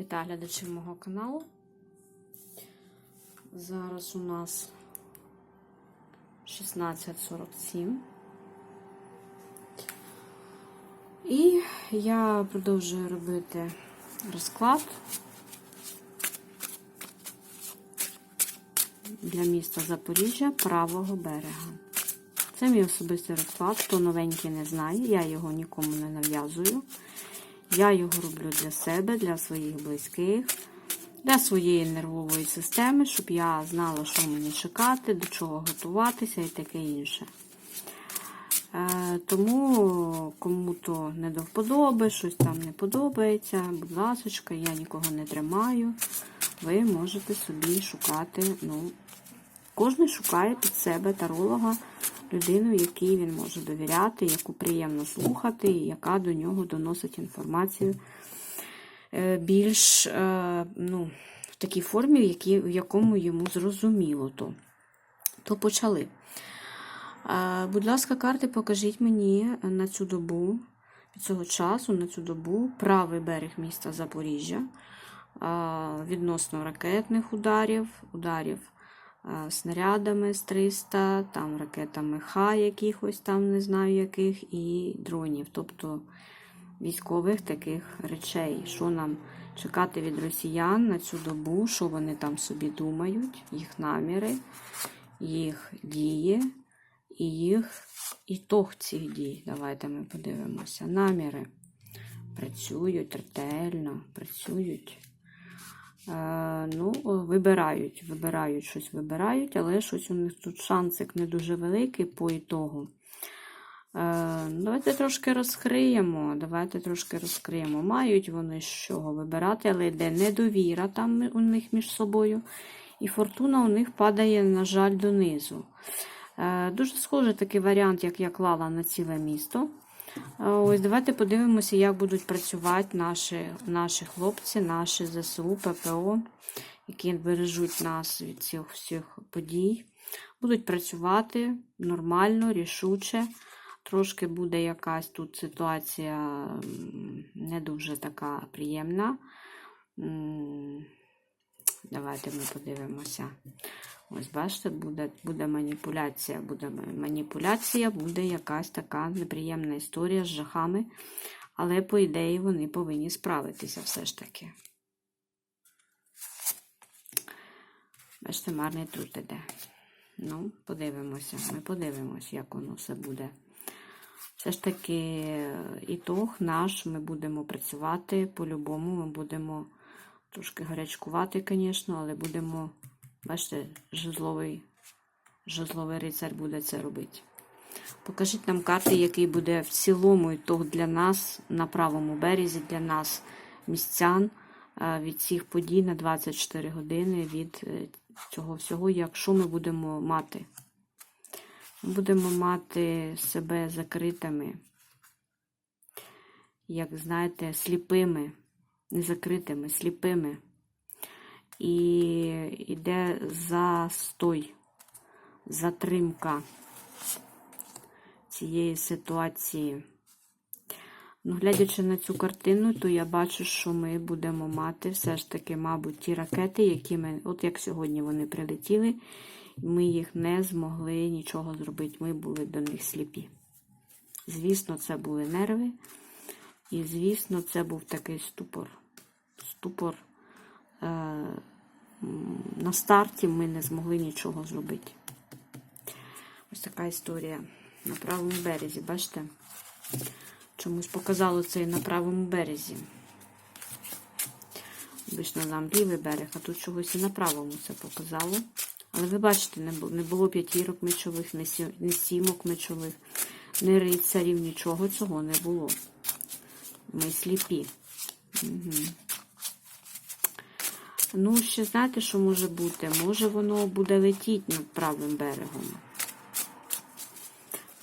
Вітаю глядачів мого каналу. Зараз у нас 16.47. І я продовжую робити розклад для міста Запоріжжя правого берега. Це мій особистий розклад, хто новенький не знає, я його нікому не нав'язую. Я його роблю для себе, для своїх близьких, для своєї нервової системи, щоб я знала, що мені чекати, до чого готуватися і таке інше. Е, тому кому-то не до вподоби, щось там не подобається, будь ласка, я нікого не тримаю. Ви можете собі шукати, ну, кожен шукає під себе таролога, людину, якій він може довіряти, яку приємно слухати, і яка до нього доносить інформацію е, більш е, ну, в такій формі, в, якій, в якому йому зрозуміло то. То почали. Е, Будь ласка, карти, покажіть мені на цю добу, від цього часу, на цю добу, правий берег міста Запоріжжя відносно ракетних ударів, ударів снарядами з 300, там ракетами Х якихось там, не знаю яких, і дронів, тобто військових таких речей. Що нам чекати від росіян на цю добу, що вони там собі думають, їх наміри, їх дії і їх ітог цих дій. Давайте ми подивимося. Наміри працюють ретельно, працюють. Е, ну, вибирають, вибирають щось вибирають, але щось у них тут шансик не дуже великий по ітогу. Е, давайте трошки розкриємо. Давайте трошки розкриємо. Мають вони з чого вибирати, але йде недовіра там у них між собою. І фортуна у них падає, на жаль, донизу. Е, дуже схожий такий варіант, як я клала на ціле місто. Ось давайте подивимося, як будуть працювати наші наші хлопці, наші ЗСУ, ППО, які бережуть нас від цих всіх подій. Будуть працювати нормально, рішуче. Трошки буде якась тут ситуація не дуже така приємна. Давайте ми подивимося. Ось, бачите, буде буде маніпуляція, буде маніпуляція, буде якась така неприємна історія з жахами. Але, по ідеї, вони повинні справитися все ж таки. Бачите, марний труд іде. Ну, подивимося. Ми подивимося, як воно все буде. Все ж таки, ітог наш, ми будемо працювати по-любому, ми будемо трошки гарячкувати, звісно, але будемо. Бачите, жезловий, жезловий рицар буде це робити. Покажіть нам карти, який буде в цілому ітог для нас на правому березі, для нас, містян, від цих подій на 24 години від е, цього всього, якщо ми будемо мати. Ми будемо мати себе закритими, як знаєте, сліпими, не закритими, сліпими і йде застой, затримка цієї ситуації. Ну, Глядячи на цю картину, то я бачу, що ми будемо мати все ж таки, мабуть, ті ракети, які ми, от як сьогодні вони прилетіли, ми їх не змогли нічого зробити. Ми були до них сліпі. Звісно, це були нерви. І, звісно, це був такий ступор. Ступор е, на старті ми не змогли нічого зробити. Ось така історія на правому березі, бачите? Чомусь показало це і на правому березі. Обично нам лівий берег, а тут чогось і на правому це показало. Але ви бачите, не було п'ятірок мечових, не сімок мечових, не рицарів, нічого цього не було. Ми сліпі. Угу. Ну, ще знаєте, що може бути? Може воно буде летіти над правим берегом.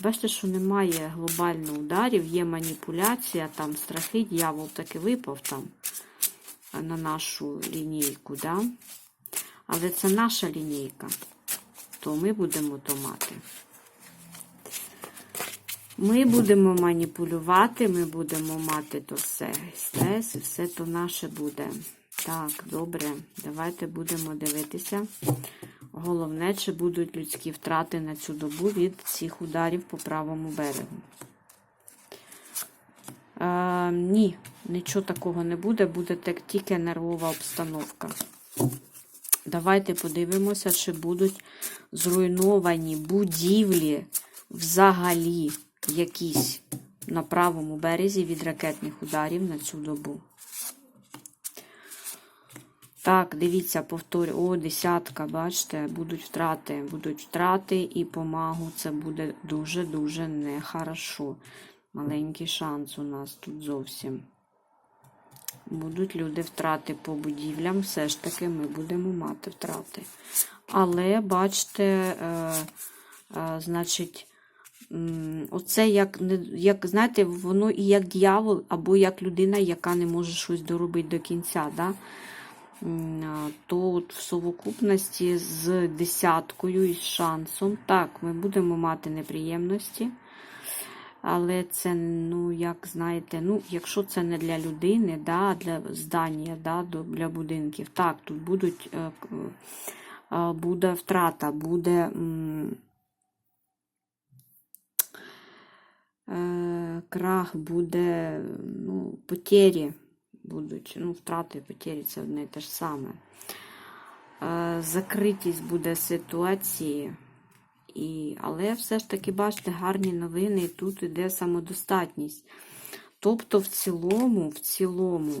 Бачите, що немає глобально ударів, є маніпуляція, там страхи, дьявол таки випав там на нашу лінійку, да? але це наша лінійка, то ми будемо то мати. Ми будемо маніпулювати, ми будемо мати то все. Стрес і все то наше буде. Так, добре, давайте будемо дивитися. Головне, чи будуть людські втрати на цю добу від цих ударів по правому берегу. Е, ні, нічого такого не буде, буде тільки нервова обстановка. Давайте подивимося, чи будуть зруйновані будівлі взагалі якісь на правому березі від ракетних ударів на цю добу. Так, дивіться, повторю. О, десятка, бачите, будуть втрати. Будуть втрати і помагу. Це буде дуже-дуже нехорошо. Маленький шанс у нас тут зовсім. Будуть люди втрати по будівлям, все ж таки ми будемо мати втрати. Але, бачите, е, е, значить, оце як, як, знаєте, воно і як дьявол, або як людина, яка не може щось доробити до кінця. Да? То в совокупності з десяткою і з шансом, так, ми будемо мати неприємності. Але це, ну, як знаєте, ну, якщо це не для людини, да, для здання, да, для будинків, так, тут будуть, е, е, буде втрата, буде е, крах, буде ну, потері будуть. Ну, втрати і потері це одне і те ж саме. Е, закритість буде ситуації. І, але все ж таки, бачите, гарні новини, і тут іде самодостатність. Тобто, в цілому, в цілому,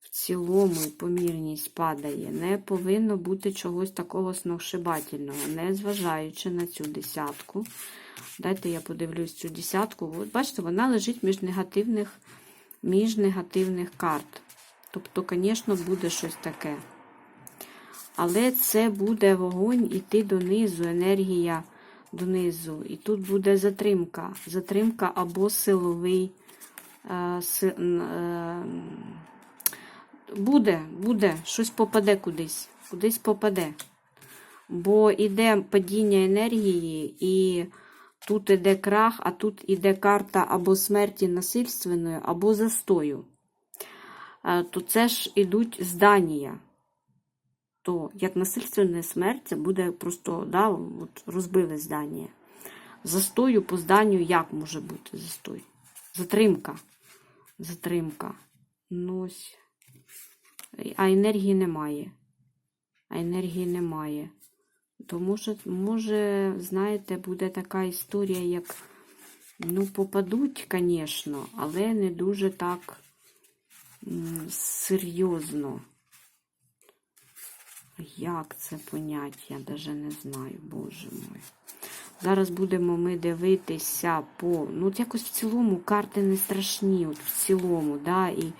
в цілому помірність падає. Не повинно бути чогось такого сногсшибательного, не зважаючи на цю десятку. Дайте я подивлюсь цю десятку. От бачите, вона лежить між негативних, між негативних карт. Тобто, звісно, буде щось таке. Але це буде вогонь іти донизу, енергія донизу. І тут буде затримка. Затримка або силовий. Е, си, е, буде, буде, щось попаде кудись. Кудись попаде. Бо йде падіння енергії, і тут іде крах, а тут іде карта або смерті насильственної, або застою. Е, То це ж ідуть здання то як насильственна смерть, це буде просто да, от розбили здання. Застою по зданню як може бути застой? Затримка. Затримка. Ну. А енергії немає. А енергії немає. То може, може, знаєте, буде така історія, як ну, попадуть, звісно, але не дуже так серйозно. Як це понять, я навіть не знаю, боже мой. Зараз будемо ми дивитися по. Ну, от якось в цілому карти не страшні, от в цілому, да, і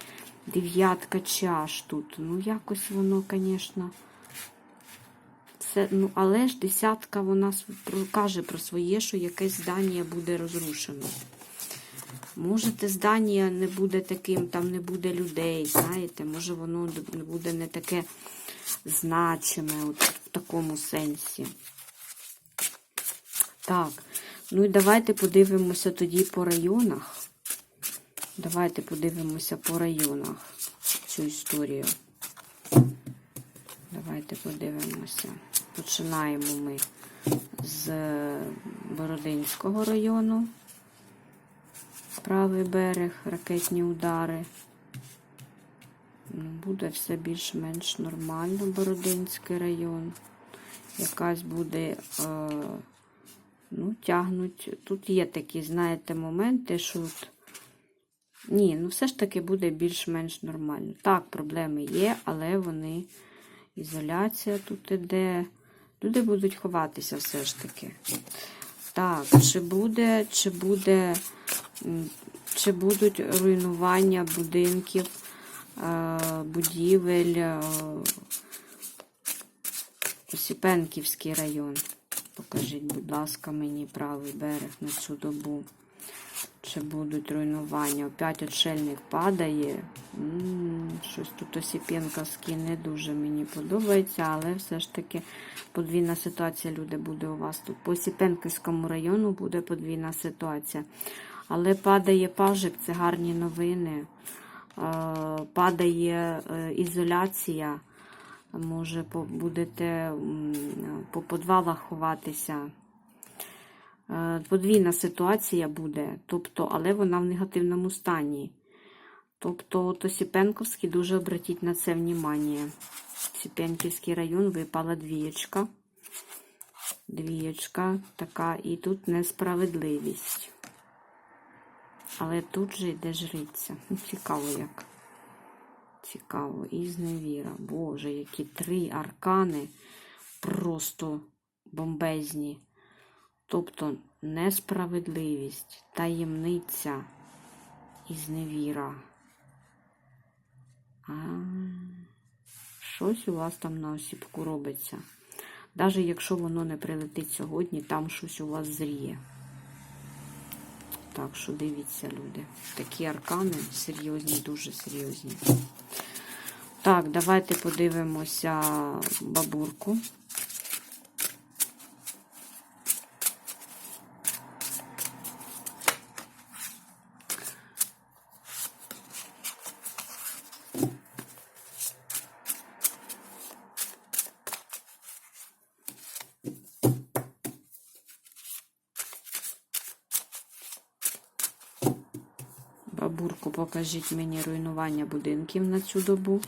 дев'ятка чаш тут. Ну, якось воно, звісно. Це, ну, але ж десятка вона каже про своє, що якесь здання буде розрушено. Може, те здання не буде таким, там не буде людей, знаєте, може воно буде не таке значиме от в такому сенсі. Так, ну і давайте подивимося тоді по районах. Давайте подивимося по районах цю історію. Давайте подивимося. Починаємо ми з Бородинського району. Правий берег, ракетні удари. Ну, Буде все більш-менш нормально, Бородинський район. Якась буде, е, ну, тягнуть. Тут є такі, знаєте, моменти, що. от- Ні, ну все ж таки буде більш-менш нормально. Так, проблеми є, але вони. Ізоляція тут іде. Люди будуть ховатися все ж таки. Так, чи буде, чи буде, чи будуть руйнування будинків, е, будівель, е, Осіпенківський район. Покажіть, будь ласка, мені правий берег на цю добу. Чи будуть руйнування? Опять отшельник падає. Щось тут Осіпенківський не дуже мені подобається, але все ж таки подвійна ситуація, люди, буде у вас тут. По Осіпенківському району буде подвійна ситуація. Але падає пажик, це гарні новини. падає е, ізоляція, може будете по подвалах ховатися. Е, Подвійна ситуація буде, тобто, але вона в негативному стані. Тобто, Осіпенковський дуже обратіть на це внимание. Осіпенківський район випала двієчка. Двієчка така, і тут несправедливість. Але тут же йде жриця. Ну, Цікаво як. Цікаво. І зневіра. Боже, які три аркани просто бомбезні. Тобто несправедливість, таємниця і зневіра. А, щось у вас там на осіпку робиться. Навіть якщо воно не прилетить сьогодні, там щось у вас зріє. Так що дивіться, люди. Такі аркани серйозні, дуже серйозні. Так, давайте подивимося бабурку. Бабурку, покажіть мені руйнування будинків на цю добу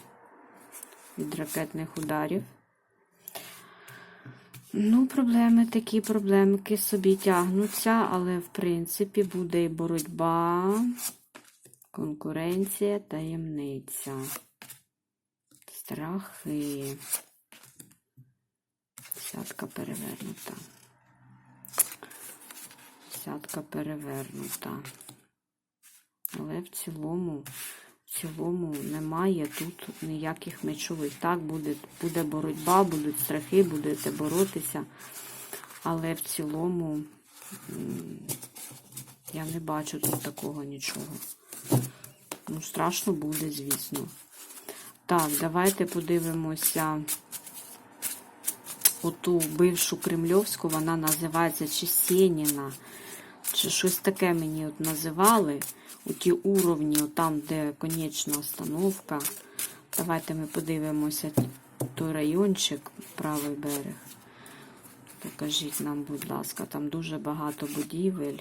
від ракетних ударів. Ну, проблеми такі проблемки собі тягнуться, але, в принципі, буде і боротьба, конкуренція, таємниця, страхи. Сятка перевернута. Сятка перевернута. Але в цілому, в цілому немає тут ніяких мечових. Так, буде, буде боротьба, будуть страхи, будете боротися. Але в цілому я не бачу тут такого нічого. Ну, страшно буде, звісно. Так, давайте подивимося оту бившу Кремльовську, вона називається чи Сєніна, чи щось таке мені от називали. У ті уровні, там, де конечна остановка. Давайте ми подивимося той райончик, правий берег. Покажіть нам, будь ласка, там дуже багато будівель.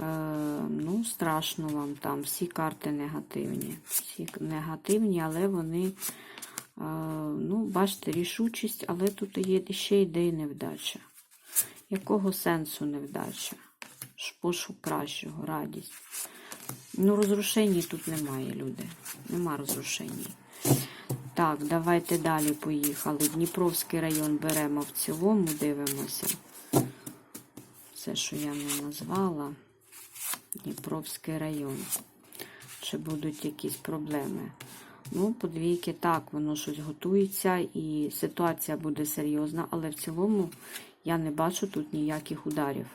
Е, ну, страшно вам там. Всі карти негативні. Всі негативні, але вони, е, ну, бачите, рішучість, але тут є ще йде і невдача. Якого сенсу невдача? Пошук кращого, радість. Ну, розрушень тут немає, люди. Нема розрушень. Так, давайте далі поїхали. Дніпровський район беремо в цілому, дивимося. Все, що я не назвала. Дніпровський район. Чи будуть якісь проблеми? Ну, подвійки, так, воно щось готується, і ситуація буде серйозна, але в цілому я не бачу тут ніяких ударів.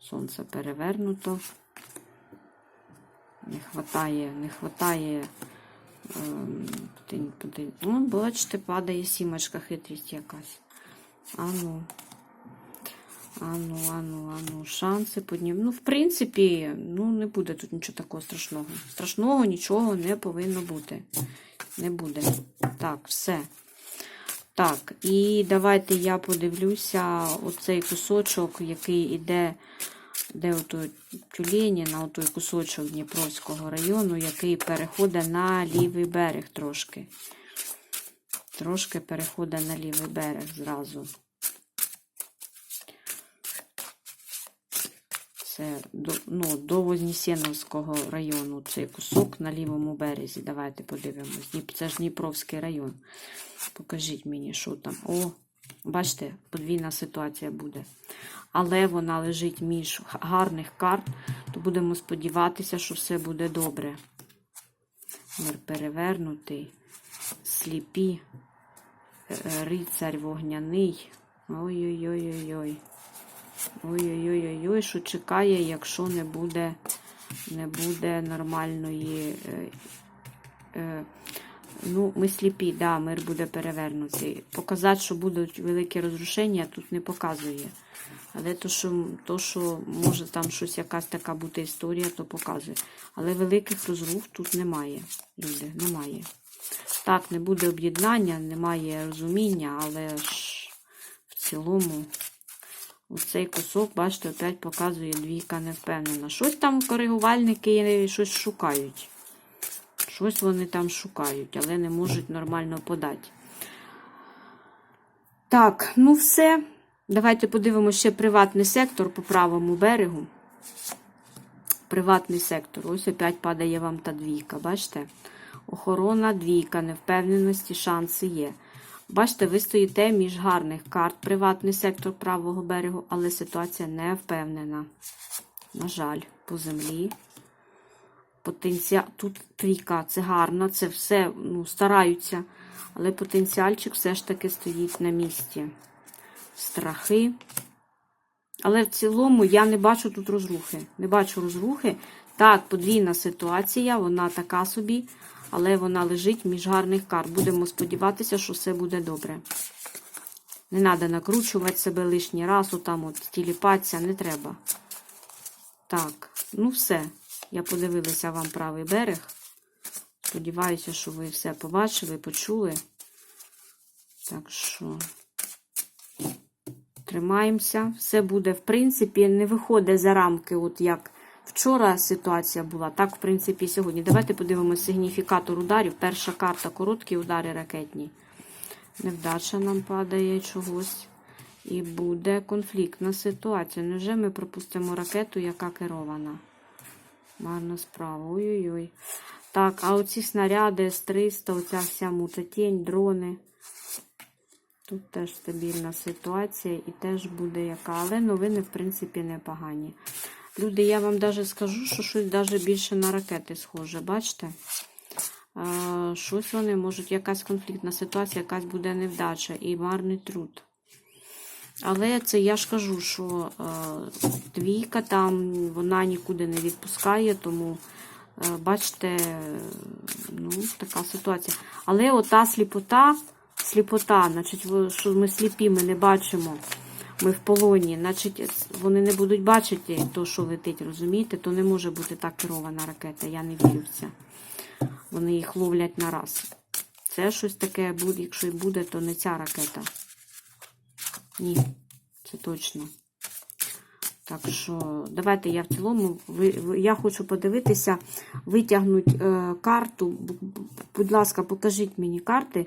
Сонце перевернуто. Не хватає, не хватає. Ем, ну, бачите, падає сімочка, хитрість якась. Ану. Ану, ану, ану, шанси поднім. Ну, в принципі, ну, не буде тут нічого такого страшного. Страшного нічого не повинно бути. Не буде. Так, все. Так, і давайте я подивлюся оцей кусочок, який іде, де отой Тюленіна, отой кусочок Дніпровського району, який переходить на лівий берег трошки. Трошки переходить на лівий берег зразу. Це до, ну, до Вознесеновського району цей кусок на лівому березі. Давайте подивимось. Це ж Дніпровський район. Покажіть мені, що там. О, бачите, подвійна ситуація буде. Але вона лежить між гарних карт, то будемо сподіватися, що все буде добре. Мир перевернутий, сліпі, е, е, рицарь вогняний. Ой-ой-ой-ой-ой. Ой-ой-ой-ой, що чекає, якщо не буде, не буде нормальної. Е, е, ну, ми сліпі, да, мир буде перевернутий. Показати, що будуть великі розрушення, тут не показує. Але то, що, то, що може там щось якась така бути історія, то показує. Але великих розрух тут немає. Люди, немає. Так, не буде об'єднання, немає розуміння, але ж в цілому оцей кусок, бачите, опять показує двійка невпевнена. Щось там коригувальники щось шукають. Щось вони там шукають, але не можуть нормально подати. Так, ну все. Давайте подивимося ще приватний сектор по правому берегу. Приватний сектор. Ось опять падає вам та двійка, бачите? Охорона, двійка, невпевненості, шанси є. Бачите, ви стоїте між гарних карт, приватний сектор правого берегу, але ситуація не впевнена. На жаль, по землі. Потенціал... Тут трійка, це гарно, це все ну, стараються, але потенціальчик все ж таки стоїть на місці. Страхи. Але в цілому я не бачу тут розрухи. Не бачу розрухи. Так, подвійна ситуація, вона така собі, але вона лежить між гарних карт. Будемо сподіватися, що все буде добре. Не треба накручувати себе лишній раз, отам от тіліпатися, не треба. Так, ну все. Я подивилася вам правий берег. Сподіваюся, що ви все побачили, почули. Так що тримаємося. Все буде, в принципі, не виходить за рамки, от як вчора ситуація була, так, в принципі, сьогодні. Давайте подивимося сигніфікатор ударів. Перша карта короткі удари ракетні. Невдача нам падає чогось. І буде конфліктна ситуація. Невже ми пропустимо ракету, яка керована? Марна справа. Ой-ой-ой. Так, а оці снаряди С-300, оця вся мутатінь, дрони. Тут теж стабільна ситуація і теж буде яка. Але новини, в принципі, непогані. Люди, я вам навіть скажу, що щось навіть більше на ракети схоже. Бачите? Щось вони можуть, якась конфліктна ситуація, якась буде невдача і марний труд. Але це я ж кажу, що е, двійка там вона нікуди не відпускає, тому, е, бачите, ну, така ситуація. Але ота сліпота, сліпота, значить, що ми сліпі, ми не бачимо, ми в полоні, значить, вони не будуть бачити то, що летить, розумієте, то не може бути так керована ракета, я не вірю в це. Вони їх ловлять на раз. Це щось таке буде, якщо і буде, то не ця ракета. Ні, це точно. Так що, давайте я в цілому, я хочу подивитися, витягнути е, карту. Будь ласка, покажіть мені карти.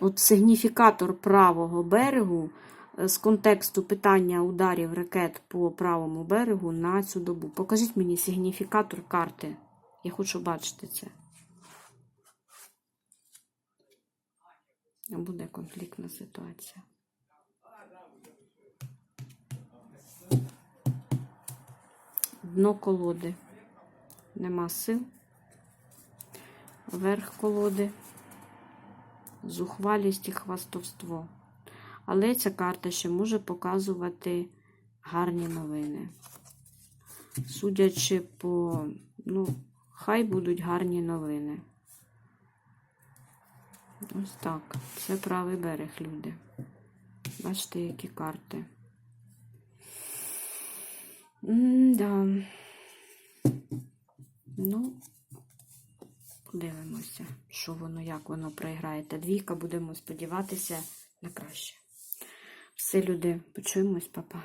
От сигніфікатор правого берегу е, з контексту питання ударів ракет по правому берегу на цю добу. Покажіть мені сигніфікатор карти. Я хочу бачити це. Буде конфліктна ситуація. Дно колоди. Нема сил. Верх колоди. Зухвалість і хвастовство. Але ця карта ще може показувати гарні новини. Судячи по, ну, хай будуть гарні новини. Ось так. Це правий берег, люди. Бачите, які карти. М-да. Ну, подивимося, що воно, як воно проіграє. Та двійка, будемо сподіватися на краще. Все, люди, почуємось, папа.